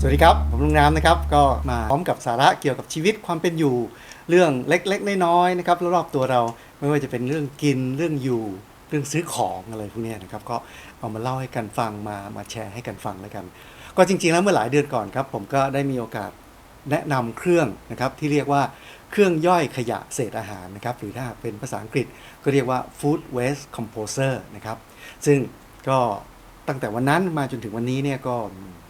สวัสดีครับ ผมลุงน้ำนะครับ ก็มาพร้อมกับสาระเกี่ยวกับชีวิตความเป็นอยู่ เรื่องเล็กๆน้อยๆนะครับรอบๆตัวเราไม่ว่าจะเป็นเรื่องกินเรื่องอยู่เรื่องซื้อของอะไรพวกนี้นะครับ ก็เอามาเล่าให้กันฟังมามาแชร์ให้กันฟังแล้วกัน ก็จริงๆแล้วเมื่อหลายเดือนก่อนครับ ผมก็ได้มีโอกาส แนะนำเครื่องนะครับที่เรียกว่าเครื่องย่อยขยะเศษอาหารนะครับหรือถ้าเป็นภาษาอังกฤษก็เรียกว่า food waste composer นะครับซึ่งก็ตั้งแต่วันนั้นมาจนถึงวันนี้เนี่ยก็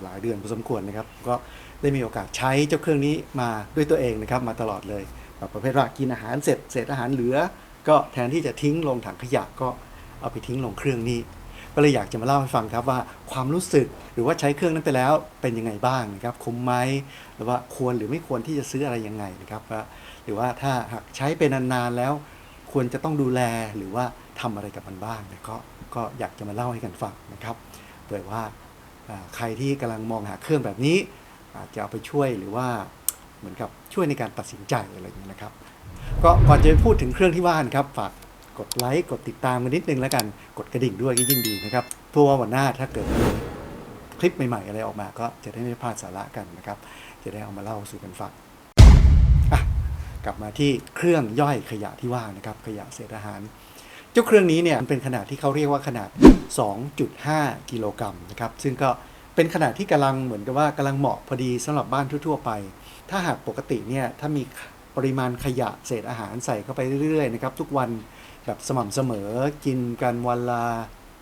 หลายเดือนพอสมควรนะครับ ก็ได้มีโอกาสใช้เจ้าเครื่องนี้มาด้วยตัวเองนะครับมาตลอดเลยแบบประเภทว่ากินอาหารเสร็จเศษอาหารเหลือ ก็แทนที่จะทิ้งลงถังขยะก็เอาไปทิ้งลงเครื่องนี้ ก็เลยอยากจะมาเล่าให้ฟังครับว่าความรู้สึกหรือว่าใช้เครื่องนั้นไปแล้วเป็นยังไงบ้างนะครับคุ้มไหมหรือว่าควรหรือไม่ควรที่จะซื้ออะไรยังไงนะครับหรือว่าถ้าหากใช้ไปนานๆแล้ว ควรจะต้องดูแลหรือว่าทำอะไรกับมันบ้างนยก็ก็อยากจะมาเล่าให้กันฟังนะครับเผื่อว่าใครที่กำลังมองหาเครื่องแบบนี้ อาจจะเอาไปช่วยหรือว่าเหมือนกับช่วยในการตัดสินใจอะไรอย่างนี้ยนะครับ ก็ก่อนจะไปพูดถึงเครื่องที่ว่านะครับฝาก กดไลค์กดติดตามกันนิดนึงแล้วกัน กดกระดิ่งด้วยก็ยิ่งดีนะครับเพื่อว่าวันหน้าถ้าเกิดมีคลิปใหม่ ๆ อะไรออกมา ก็จะได้ไม่พลาดสาระกันนะครับ จะได้เอามาเล่าสู่กันฟังกลับมาที่เครื่องย่อยขยะที่ว่านะครับ ขยะเศษอาหาร เจ้าเครื่องนี้เนี่ยมันเป็นขนาดที่เขาเรียกว่าขนาด 2.5 กิโลกรัมนะครับ ซึ่งก็เป็นขนาดที่กำลังเหมือนกับว่ากำลังเหมาะพอดีสำหรับบ้านทั่ว ๆ ไป ถ้าหากปกติเนี่ยถ้ามีปริมาณขยะเศษอาหารใส่เข้าไปเรื่อยๆนะครับทุกวัน แบบสม่ำเสมอกินกันวันละ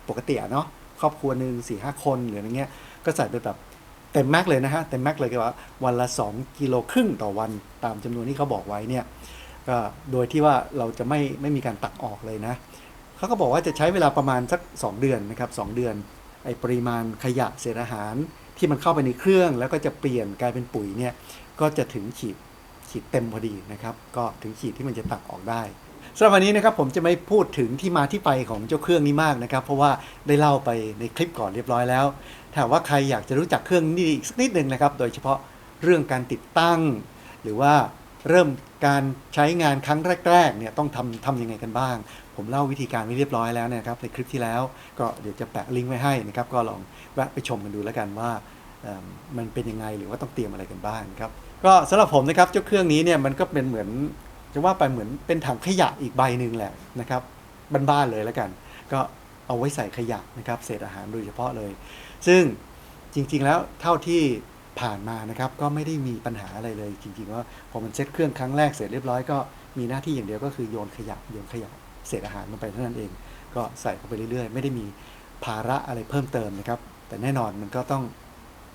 ปกติเนาะครอบครัวหนึ่งสี่ห้าคนหรืออะไรเงี้ยก็ใส่ไปแบบเต็มแม็กเลยนะฮะเต็มแม็กเลยก็ว่าวันละ 2 กิโลครึ่งต่อวันตามจำนวนที่เขาบอกไว้เนี่ยก็โดยที่ว่าเราจะไม่ไม่มีการตักออกเลยนะเขาก็บอกว่าจะใช้เวลาประมาณสัก 2 เดือนนะครับสเดือนไอปริมาณขยะเศษอาหารที่มันเข้าไปในเครื่อง แล้วก็จะเปลี่ยนกลายเป็นปุ๋ยเนี่ยก็จะถึงขีดขีดเต็มพอดีนะครับ ก็ถึงขีดที่มันจะตักออกได้ สำหรับวันนี้นะครับผมจะไม่พูดถึงที่มาที่ไปของเจ้าเครื่องนี้มากนะครับ เพราะว่าได้เล่าไปในคลิปก่อนเรียบร้อยแล้วถ้าว่าใครอยากจะรู้จักเครื่องนี้อีกสักนิดหนึ่งนะครับ โดยเฉพาะเรื่องการติดตั้ง หรือว่าเริ่มการใช้งานครั้งแรกๆเนี่ยต้องทำทำยังไงกันบ้าง ผมเล่าวิธีการไว้เรียบร้อยแล้วนะครับในคลิปที่แล้วก็เดี๋ยวจะแปะลิงก์ไว้ให้นะครับ ก็ลองแวะไปชมกันดูแล้วกันว่ามันเป็นยังไงหรือว่าต้องเตรียมอะไรกันบ้างครับก็สำหรับผมนะครับเจ้าเครื่องนี้เนี่ยมันก็เป็นเหมือน จะว่าไปเหมือนเป็นถังขยะอีกใบหนึ่งแหละนะครับบ้านๆเลยแล้วกัน ก็เอาไว้ใส่ขยะนะครับเศษอาหารโดยเฉพาะเลย ซึ่งจริงๆแล้วเท่าที่ผ่านมานะครับก็ไม่ได้มีปัญหาอะไรเลย จริงๆว่าพอมันเซ็ตเครื่องครั้งแรกเสร็จเรียบร้อยก็มีหน้าที่อย่างเดียวก็คือโยนขยะโยนขยะเศษอาหารลงไปเท่านั้นเอง ก็ใส่เข้าไปเรื่อยๆ ไม่ได้มีภาระอะไรเพิ่มเติมนะครับ แต่แน่นอนมันก็ต้อง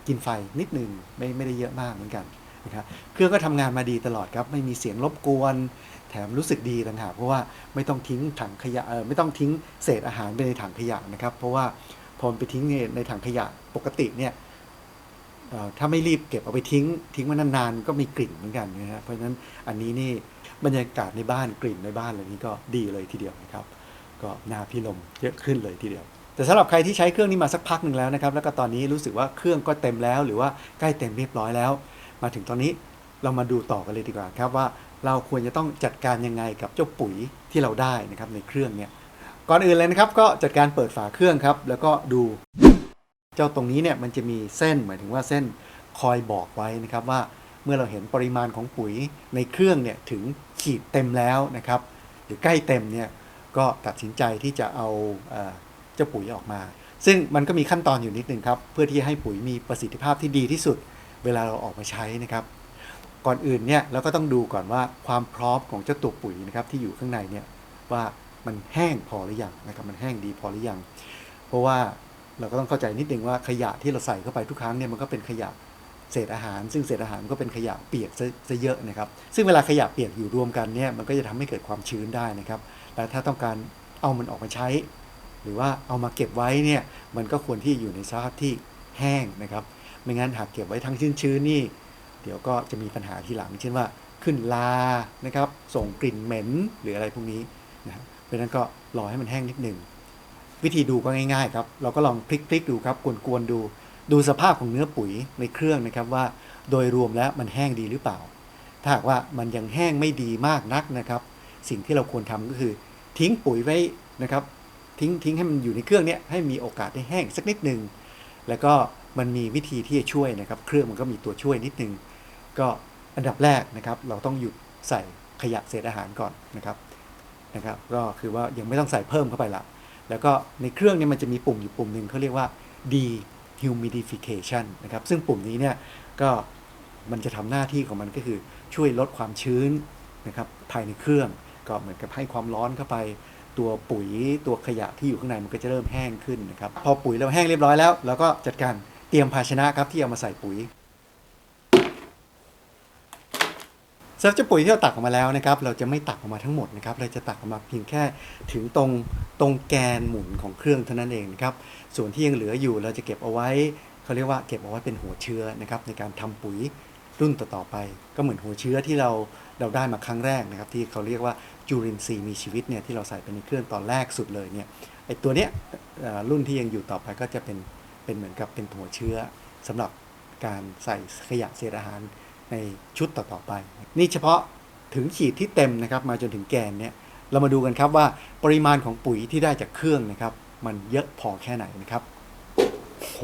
กินไฟนิดหนึ่งไม่ไม่ได้เยอะมากเหมือนกัน นะครับเครื่องก็ทำงานมาดีตลอดครับ ไม่มีเสียงรบกวน แถมรู้สึกดีต่างหากเพราะว่าไม่ต้องทิ้งถังขยะเออไม่ต้องทิ้งเศษอาหารไปในถังขยะนะครับ เพราะว่าพอมไปทิ้งในในถังขยะปกติเนี่ยออถ้าไม่รีบเก็บเอาไปทิ้ง ทิ้งไว้นานๆ ก็มีกลิ่นเหมือนกันนะฮะเพราะฉะนั้นอันนี้นี่บรรยากาศในบ้านกลิ่นในบ้านอะไรนี้ก็ดีเลยทีเดียวนะครับ ก็น่าพิลมเยอะขึ้นเลยทีเดียว แต่สำหรับใครที่ใช้เครื่องนี้มาสักพักหนึ่งแล้วนะครับ แล้วก็ตอนนี้รู้สึกว่าเครื่องก็เต็มแล้ว หรือว่าใกล้เต็มเรียบร้อยแล้ว มาถึงตอนนี้เรามาดูต่อกันเลยดีกว่าครับว่าเราควรจะต้องจัดการยังไงกับเจ้าปุ๋ยที่เราได้นะครับในเครื่องเนี่ยก่อนอื่นเลยนะครับก็จัดการเปิดฝาเครื่องครับ แล้วก็ดู เจ้าตรงนี้เนี่ยมันจะมีเส้นหมายถึงว่าเส้นคอยบอกไว้นะครับว่าเมื่อเราเห็นปริมาณของปุ๋ยในเครื่องเนี่ยถึงขีดเต็มแล้วนะครับ หรือใกล้เต็มเนี่ยก็ตัดสินใจที่จะเอาเจ้าปุ๋ยออกมา ซึ่งมันก็มีขั้นตอนอยู่นิดนึงครับเพื่อที่ให้ปุ๋ยมีประสิทธิภาพที่ดีที่สุด เวลาเราออกมาใช้นะครับ ก่อนอื่นเนี่ยเราก็ต้องดูก่อนว่าความพร้อมของเจ้าตัวปุ๋ยนะครับที่อยู่ข้างในเนี่ยว่ามันแห้งพอหรือยังนะครับมันแห้งดีพอหรือยัง เพราะว่าเราก็ต้องเข้าใจนิดนึงว่าขยะที่เราใส่เข้าไปทุกครั้งเนี่ยมันก็เป็นขยะเศษอาหาร ซึ่งเศษอาหารก็เป็นขยะเปียกซะเยอะนะครับ ซึ่งเวลาขยะเปียกอยู่รวมกันเนี่ยมันก็จะทำให้เกิดความชื้นได้นะครับ และถ้าต้องการเอามันออกมาใช้ หรือว่าเอามาเก็บไว้เนี่ยมันก็ควรที่อยู่ในสภาพที่แห้งนะครับ ไม่งั้นหากเก็บไว้ทั้งชื้นๆนี่ เดี๋ยวก็จะมีปัญหาทีหลัง เช่นว่าขึ้นลานะครับ ส่งกลิ่นเหม็นหรืออะไรพวกนี้นะเพราะนั้นก็รอให้มันแห้งนิดหนึ่งวิธีดูก็ง่ายๆครับ เราก็ลองพลิกๆดูครับกวนๆดู ดูสภาพของเนื้อปุ๋ยในเครื่องนะครับว่า โดยรวมแล้วมันแห้งดีหรือเปล่า ถ้าหากว่ามันยังแห้งไม่ดีมากนักนะครับ สิ่งที่เราควรทำก็คือ ทิ้งปุ๋ยไว้นะครับ ทิ้งทิ้งให้มันอยู่ในเครื่องเนี้ยให้มีโอกาสได้แห้งสักนิดหนึ่งแล้วก็ มันมีวิธีที่จะช่วยนะครับ เครื่องมันก็มีตัวช่วยนิดนึง ก็อันดับแรกนะครับ เราต้องหยุดใส่ขยะเศษอาหารก่อนนะครับนะครับ ก็คือว่ายังไม่ต้องใส่เพิ่มเข้าไปละ แล้วก็ในเครื่องเนี่ยมันจะมีปุ่มอยู่ปุ่มหนึ่งเขาเรียกว่า dehumidification นะครับ ซึ่งปุ่มนี้เนี่ยก็มันจะทำหน้าที่ของมันก็คือช่วยลดความชื้นนะครับภายในเครื่องก็เหมือนกับให้ความร้อนเข้าไป ตัวปุ๋ยตัวขยะที่อยู่ข้างในมันก็จะเริ่มแห้งขึ้นนะครับ พอปุ๋ยเราแห้งเรียบร้อยแล้วเราก็จัดการ เตรียมภาชนะครับที่เอามาใส่ปุ๋ยสำหรับเจ้าปุ๋ยที่เราตักออกมาแล้วนะครับ เราจะไม่ตักออกมาทั้งหมดนะครับ เราจะตักออกมาเพียงแค่ถึงตรงตรงแกนหมุนของเครื่องเท่านั้นเองนะครับ ส่วนที่ยังเหลืออยู่เราจะเก็บเอาไว้เขาเรียกว่าเก็บเอาไว้เป็นหัวเชื้อนะครับในการทำปุ๋ยรุ่นต่อๆไป ก็เหมือนหัวเชื้อที่เราเราได้มาครั้งแรกนะครับ ที่เขาเรียกว่าจูรินทรีย์มีชีวิตเนี่ยที่เราใส่ไปในเครื่องตอนแรกสุดเลยเนี่ยไอตัวเนี้ยรุ่นที่ยังอยู่ต่อไปก็จะเป็น เป็นเหมือนกับเป็นหัวเชื้อสำหรับการใส่ขยะเศษอาหารในชุดต่อๆไป นี่เฉพาะถึงขีดที่เต็มนะครับมาจนถึงแกนเนี่ยเรามาดูกันครับว่าปริมาณของปุ๋ยที่ได้จากเครื่องนะครับ มันเยอะพอแค่ไหนนะครับโห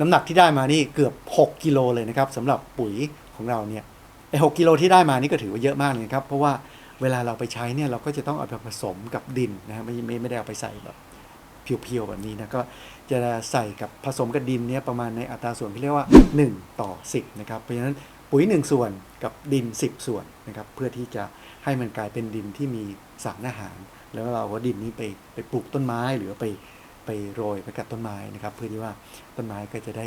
น้ำหนักที่ได้มานี่เกือบ 6กิโลเลยนะครับสำหรับปุ๋ยของเราเนี่ยไอหกิโลที่ได้มานี่ก็ถือว่าเยอะมากเลยครับ เพราะว่าเวลาเราไปใช้เนี่ยเราก็จะต้องเอาไปผสมกับดินนะฮะไม่ไม่ได้เอาไปใส่แบบ เพียวๆแบบนี้นะก็จะใส่กับผสมกับดินเนี่ยประมาณในอัตราส่วนที่เรียกว่า 1 ต่อ 10นะครับเพราะฉะนั้นปุ๋ย 1 ส่วนกับดิน 10 ส่วนนะครับเพื่อที่จะให้มันกลายเป็นดินที่มีสารอาหาร แล้วเราก็ดินนี้ไปไปปลูกต้นไม้หรือไปไปโรยไปกับต้นไม้นะครับ เพื่อที่ว่าต้นไม้ก็จะได้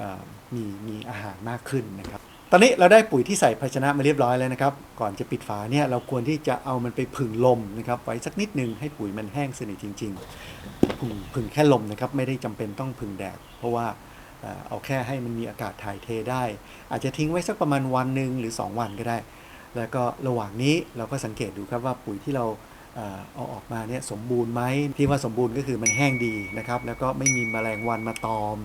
อ่อมีมีอาหารมากขึ้นนะครับ ตอนนี้เราได้ปุ๋ยที่ใส่ภาชนะมาเรียบร้อยแล้วนะครับ ก่อนจะปิดฝาเนี่ยเราควรที่จะเอามันไปผึ่งลมนะครับไว้สักนิดนึงให้ปุ๋ยมันแห้งสนิทจริง ๆ ผึ่งผึ่งแค่ลมนะครับไม่ได้จำเป็นต้องผึ่งแดด เพราะว่าเอาแค่ให้มันมีอากาศถ่ายเทได้ อาจจะทิ้งไว้สักประมาณวันหนึ่งหรือ 2 วันก็ได้ แล้วก็ระหว่างนี้เราก็สังเกตดูครับว่าปุ๋ยที่เราเอ่อเอาออกมาเนี่ยสมบูรณ์ไหมที่ว่าสมบูรณ์ก็คือมันแห้งดีนะครับแล้วก็ไม่มีแมลงวันมาตอม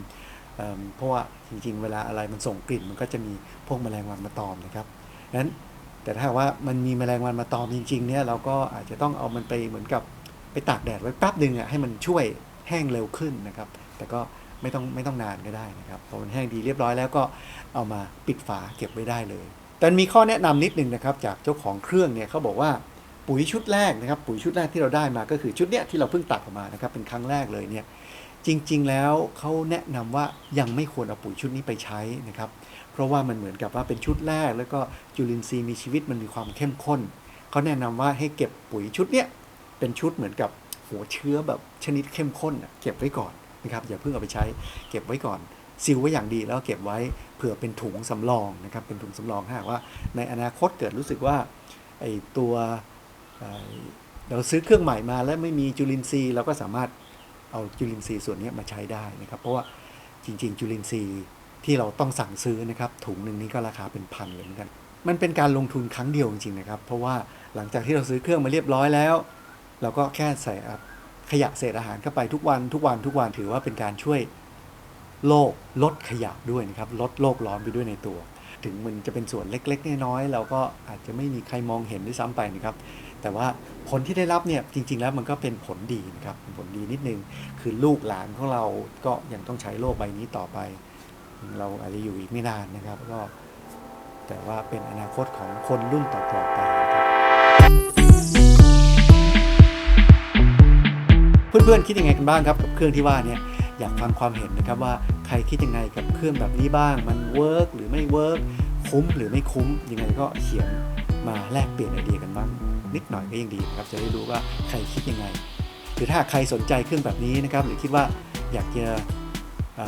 เเพราะว่าจริง ๆ เวลาอะไรมันส่งกลิ่นมันก็จะมีพวกแมลงวันมาตอมนะครับนั้นแต่ถ้าว่ามันมีแมลงวันมาตอมจริงๆเนี่ยเราก็อาจจะต้องเอามันไปเหมือนกับไปตากแดดไว้แป๊บหนึ่งอะให้มันช่วยแห้งเร็วขึ้นนะครับ แต่ก็ไม่ต้องไม่ต้องนานก็ได้นะครับพอมันแห้งดีเรียบร้อยแล้วก็เอามาปิดฝาเก็บไว้ได้เลย แต่มีข้อแนะนำนิดนึงนะครับจากเจ้าของเครื่องเนี่ยเขาบอกว่าปุ๋ยชุดแรกนะครับปุ๋ยชุดแรกที่เราได้มาก็คือชุดเนี้ยที่เราเพิ่งตักออกมานะครับเป็นครั้งแรกเลยเนี่ย จริง ๆ แล้วเขาแนะนำว่ายังไม่ควรเอาปุ๋ยชุดนี้ไปใช้นะครับ เพราะว่ามันเหมือนกับว่าเป็นชุดแรก แล้วก็จุลินทรีย์มีชีวิตมันมีความเข้มข้นเขาแนะนำว่าให้เก็บปุ๋ยชุดเนี้ยเป็นชุดเหมือนกับหัวเชื้อแบบชนิดเข้มข้นเก็บไว้ก่อนนะครับอย่าเพิ่งเอาไปใช้เก็บไว้ก่อนซีลไว้อย่างดีแล้วเก็บไว้เผื่อเป็นถุงสำรองนะครับเป็นถุงสำรองถ้หากว่า ในอนาคตเกิดรู้สึกว่าไอตัวเอ่อเราซื้อเครื่องใหม่มาแล้วไม่มีจุลินทรีย์เราก็สามารถ เอาจุลินทรีย์ส่วนนี้มาใช้ได้นะครับ เพราะว่าจริง ๆ จุลินทรีย์ที่เราต้องสั่งซื้อนะครับ ถุงหนึ่งนี้ก็ราคาเป็นพันเลยเหมือนกัน มันเป็นการลงทุนครั้งเดียวจริงๆนะครับ เพราะว่าหลังจากที่เราซื้อเครื่องมาเรียบร้อยแล้ว เราก็แค่ใส่ขยะเศษอาหารเข้าไปทุกวันทุกวันทุกวันถือว่าเป็นการช่วยโลกลดขยะด้วยนะครับลดโลกร้อนไปด้วยในตัว ถึงมันจะเป็นส่วนเล็กๆน้อยๆเราก็อาจจะไม่มีใครมองเห็นด้วยซ้ำไปนะครับ แต่ว่าผลที่ได้รับเนี่ยจริง ๆ แล้วมันก็เป็นผลดีนะครับผลดีนิดนึงคือลูกหลานของเราก็ยังต้องใช้โลกใบนี้ต่อไป เราอาจจะอยู่อีกไม่นานนะครับก็แต่ว่าเป็นอนาคตของคนรุ่นต่อๆไปครับเพื่อนๆคิดยังไงกันบ้างครับกับเครื่องที่ว่าเนี่ยอยากฟังความเห็นนะครับว่าใครคิดยังไงกับเครื่องแบบนี้บ้าง มันเวิร์กหรือไม่เวิร์กคุ้มหรือไม่คุ้มยังไงก็เขียนมาแลกเปลี่ยนไอเดียกันบ้าง นิดหน่อยก็ยังดีนะครับจะได้รู้ว่าใครคิดยังไง หรือถ้าใครสนใจเครื่องแบบนี้นะครับหรือคิดว่าอยากจะอ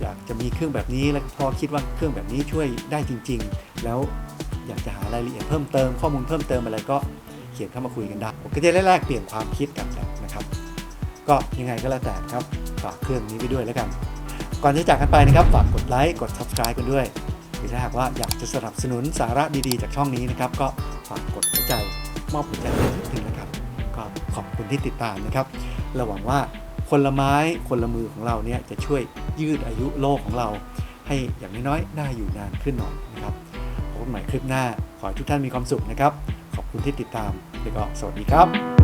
อยากจะมีเครื่องแบบนี้แล้วพอคิดว่าเครื่องแบบนี้ช่วยได้จริง ๆ แล้วอยากจะหารายละเอียดเพิ่มเติมข้อมูลเพิ่มเติมอะไรก็เขียนเข้ามาคุยกันได้ผมก็จะแลกเปลี่ยนความคิดกันนะครับ ก็ยังไงก็แล้วแต่ครับฝากเครื่องนี้ไปด้วยแล้วกัน ก่อนจะจากกันไปนะครับฝากกดไลค์กด subscribe กันด้วย หรือถ้าหากว่าอยากจะสนับสนุนสาระดีๆ จากช่องนี้นะครับ ก็ฝากกดหัวใจ มอบหัวใจให้นิดนึงนะครับก็ขอบคุณที่ติดตามนะครับเราหวังว่าคนละไม้คนละมือของเราเนี่ยจะช่วยยืดอายุโลกของเรา ให้อย่างน้อยๆน่าอยู่นานขึ้นหน่อยนะครับพบกันใหม่คลิปหน้าขอให้ทุกท่านมีความสุขนะครับ ขอบคุณที่ติดตามแล้วก็สวัสดีครับ